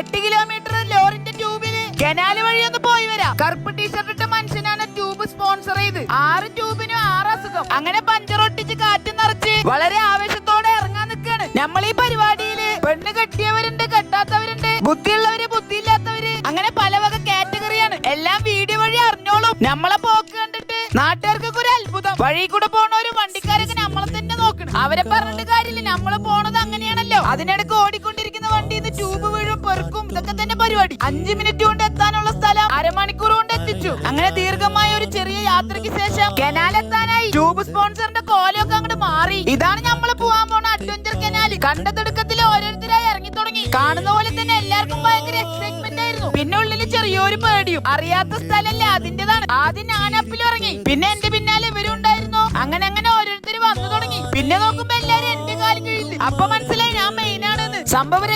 എട്ട് കിലോമീറ്റർ ലോറിന്റെ ട്യൂബിൽ. കനാല് വഴി ഒന്ന് പോയി വരാം. കറുപ്പ് ടീഷർട്ട് ഇട്ട മനുഷ്യനാണ് ട്യൂബ് സ്പോൺസർ ചെയ്ത്. ആറ് ട്യൂബിനും ആറ് അസുഖം. അങ്ങനെ പഞ്ചർ ഒട്ടിച്ച് കാറ്റ് നിറച്ച് വളരെ ആവേശത്തോടെ ഇറങ്ങാൻ നിൽക്കാണ് നമ്മൾ ഈ പരിപാടിയിൽ പെണ്ണ് കെട്ടിയവരുണ്ട് കെട്ടാത്തവരുണ്ട് ബുദ്ധിയുള്ളവര് ബുദ്ധിയില്ലാത്തവര്. അങ്ങനെ പല വക കാറ്റഗറിയാണ്. എല്ലാം വീഡിയോ വഴി അറിഞ്ഞോളും. നമ്മളെ പോക്ക് കണ്ടിട്ട് നാട്ടുകാർക്കൊക്കെ ഒരു അത്ഭുതം. വഴി കൂടെ ഒരു വണ്ടിക്കാരൊക്കെ നമ്മളെ തന്നെ നോക്കണം. അവരെ പറഞ്ഞിട്ട് കാര്യമില്ല. നമ്മൾ പോണത് അങ്ങനെയാണല്ലോ. അതിനിടക്ക് ഓടിക്കൊണ്ടിരിക്കുന്ന വണ്ടി ട്യൂബ് ഇതൊക്കെ തന്നെ പരിപാടി. അഞ്ചു മിനിറ്റ് കൊണ്ട് എത്താനുള്ള സ്ഥലം അരമണിക്കൂർ കൊണ്ട് എത്തിച്ചു. അങ്ങനെ ദീർഘമായ ഒരു ചെറിയ യാത്രയ്ക്ക് ശേഷം കനാൽ എത്താനായി. ട്യൂബ് സ്പോൺസറിന്റെ കോലൊക്കെ അങ്ങോട്ട് മാറി. ഇതാണ് നമ്മൾ പോവാൻ പോണ അഡ്വഞ്ചർ കനാൽ. കണ്ടതൊടുക്കത്തിൽ ഓരോരുത്തരായി ഇറങ്ങി തുടങ്ങി കാണുന്ന പോലെ തന്നെ എല്ലാവർക്കും ഭയങ്കര എക്സൈറ്റ്മെന്റ് ആയിരുന്നു. പിന്നെ ഉള്ളിൽ ചെറിയൊരു പേടിയും. അറിയാത്ത സ്ഥലല്ലേ അതിന്റേതാണ്. ആദ്യം ഞാനപ്പിൽ ഇറങ്ങി. പിന്നെ എന്റെ പിന്നാലെ ഇവരും ഉണ്ടായിരുന്നു. അങ്ങനെ അങ്ങനെ ഓരോരുത്തർ വന്നു തുടങ്ങി. പിന്നെ നോക്കുമ്പോ എല്ലാരും എന്റെ കാലും കഴിയില്ല അപ്പൊ മനസ്സിലായി ഞാൻ മെയിൻ ആണെന്ന്. സംഭവം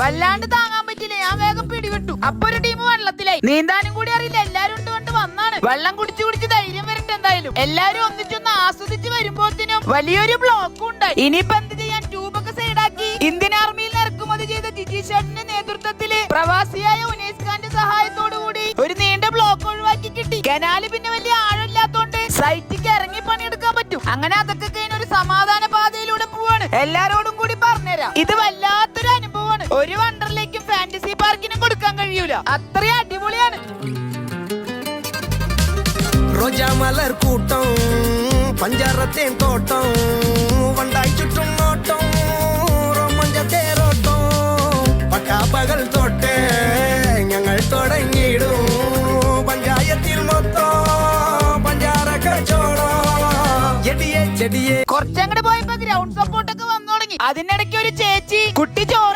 വല്ലാണ്ട് താങ്ങാൻ പറ്റില്ല ഞാൻ വേഗം പിടിവിട്ടു. അപ്പൊ ഒരു ടീം വെള്ളത്തിലായി. നീന്താനും കൂടി അറിയില്ല. എല്ലാരും ഉണ്ട് കൊണ്ട് വന്നാണ്. വെള്ളം കുടിച്ചു കുടിച്ച് ധൈര്യം വരട്ടെ എന്തായാലും. എല്ലാരും ഒന്നിച്ചൊന്ന് ആസ്വദിച്ച് വരുമ്പോത്തിനും വലിയൊരു ബ്ലോക്കും ഉണ്ടായി. ഇനിയിപ്പോ എന്ത് ചെയ്യാൻ? ട്യൂബൊക്കെ സൈഡാക്കി ഇന്ത്യൻ ആർമിയിൽ ഇറക്കുമതി ചെയ്ത ജിജി ഷെട്ടിന്റെ നേതൃത്വത്തിൽ പ്രവാസിയായ ഉനേസ് ഖാന്റെ സഹായത്തോടു കൂടി ഒരു നീണ്ട ബ്ലോക്ക് ഒഴിവാക്കി കിട്ടി. കനാല് പിന്നെ വലിയ ആഴമില്ലാത്തോണ്ട് സൈറ്റിക്ക് ഇറങ്ങി പണിയെടുക്കാൻ പറ്റും. അങ്ങനെ അതൊക്കെ കഴിഞ്ഞ ഒരു സമാധാന പാതയിലൂടെ പോവാണ്. എല്ലാരോടും കൂടി പറഞ്ഞുതരാം. ഇത് അനുഭവമാണ് ഒരു വണ്ടറിലേക്കും ഫാന്റസി പാർക്കിനും കൊടുക്കാൻ കഴിയൂല. അത്രയും അടിപൊളിയാണ്. റോജാമലർ കൂട്ടം പഞ്ചാരത്തേൻ തോട്ടം വണ്ടായി ചുറ്റും നോട്ടം പക്കാ പട്ടാപ്പകൽ തൊട്ടേ ഞങ്ങൾ തുടങ്ങിയിടും. പഞ്ചായത്തിൽ മൊത്തം പഞ്ചാര കച്ചോടം ചെടിയെ ചെടിയെ. കുറച്ചങ്ങോട്ട് പോയപ്പോ ഗ്രൗണ്ട് സപ്പോർട്ടൊക്കെ വന്നു തുടങ്ങി. അതിനിടയ്ക്ക് ഒരു ചേച്ചി കുട്ടി കണ്ടപ്പോ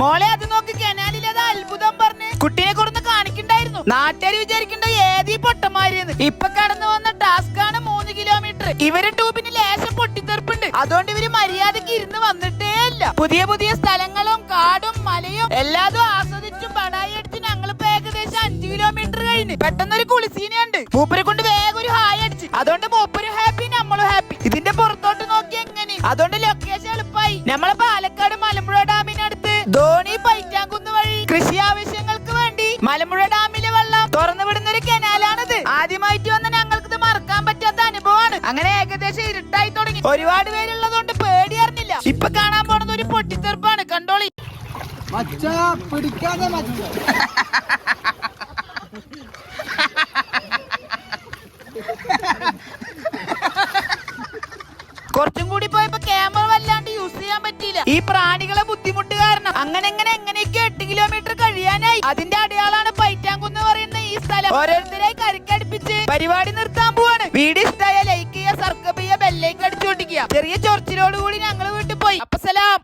മോളെ അത് നോക്കി കനാലിലേതാ അത് അത്ഭുതം പറഞ്ഞ് കുട്ടിയെ കൊടുന്ന് കാണിക്കണ്ടായിരുന്നു. നാട്ടുകാർ വിചാരിക്കണ്ട ഏതീ പൊട്ടന്മാരെന്ന്. ഇപ്പൊ കടന്നു വന്ന ടാസ്ക് ആണ് മൂന്ന് കിലോമീറ്റർ ഇവർ ട്യൂബിന് ലേശം പൊട്ടിത്തെറുപ്പുണ്ട്. അതുകൊണ്ട് ഇവർ മര്യാദയ്ക്ക് ഇരുന്ന് വന്നിട്ടേ ഇല്ല. പുതിയ പുതിയ സ്ഥലങ്ങളും കാടും മലയും എല്ലാതും ആസ്വദിച്ചും പടായി അടിച്ച് ഞങ്ങളിപ്പോ ഏകദേശം അഞ്ചു കിലോമീറ്റർ കഴിഞ്ഞ്. പെട്ടെന്നൊരു കുളിസീനുണ്ട് മൂപ്പരെ കൊണ്ട് വേഗം ഒരു ഹായ് അടിച്ച്. അതുകൊണ്ട് മൂപ്പര് ഹാപ്പി നമ്മളും ഹാപ്പി ഇതിന്റെ പുറത്തോട്ട് നോക്കി എങ്ങനെ അതുകൊണ്ട് ലൊക്കേഷൻ എളുപ്പമായി. നമ്മളെ കൃഷി ആവശ്യങ്ങൾക്ക് വേണ്ടി മലമ്പുഴ ഡാമിലെ വെള്ളം തുറന്നു വിടുന്ന ഒരു കനാലാണിത്. ആദ്യമായിട്ട് വന്ന ഞങ്ങൾക്ക് ഇത് മറക്കാൻ പറ്റാത്ത അനുഭവമാണ്. അങ്ങനെ ഏകദേശം ഇരുട്ടായി തുടങ്ങി. ഒരുപാട് പേരുള്ളതുകൊണ്ട് പേടി അറിഞ്ഞില്ല ഇപ്പൊ കാണാൻ പോണത് ഒരു പൊട്ടിത്തെറുപ്പാണ്. കണ്ടോളി. പിടിക്കാതെ കുറച്ചും കൂടി പോയപ്പോ ക്യാമറ വല്ലാണ്ട് യൂസ് ചെയ്യാൻ പറ്റിയില്ല. ഈ പ്രാണികളെ ബുദ്ധിമുട്ട് കാരണം അങ്ങനെ എങ്ങനെ എങ്ങനെയൊക്കെ എട്ട് കിലോമീറ്റർ കഴിയാനായി. അതിന്റെ അടയാളാണ് പൈറ്റാങ്കുന്ന് പറയുന്ന ഈ സ്ഥലം. ഓരോരുത്തരായി കരക്കടുപ്പിച്ച് പരിപാടി നിർത്താൻ പോവാണ്. വീഡിയോ ഇഷ്ടമായ ലൈക്ക് ചെയ്യുക സർക്കപ്പ് ചെയ്യുക ബെല്ലേക്ക് അടിച്ചു ചെറിയ ചൊറിച്ചിലോട് കൂടി ഞങ്ങൾ വീട്ടിൽ പോയി. അപ്പൊ സലാം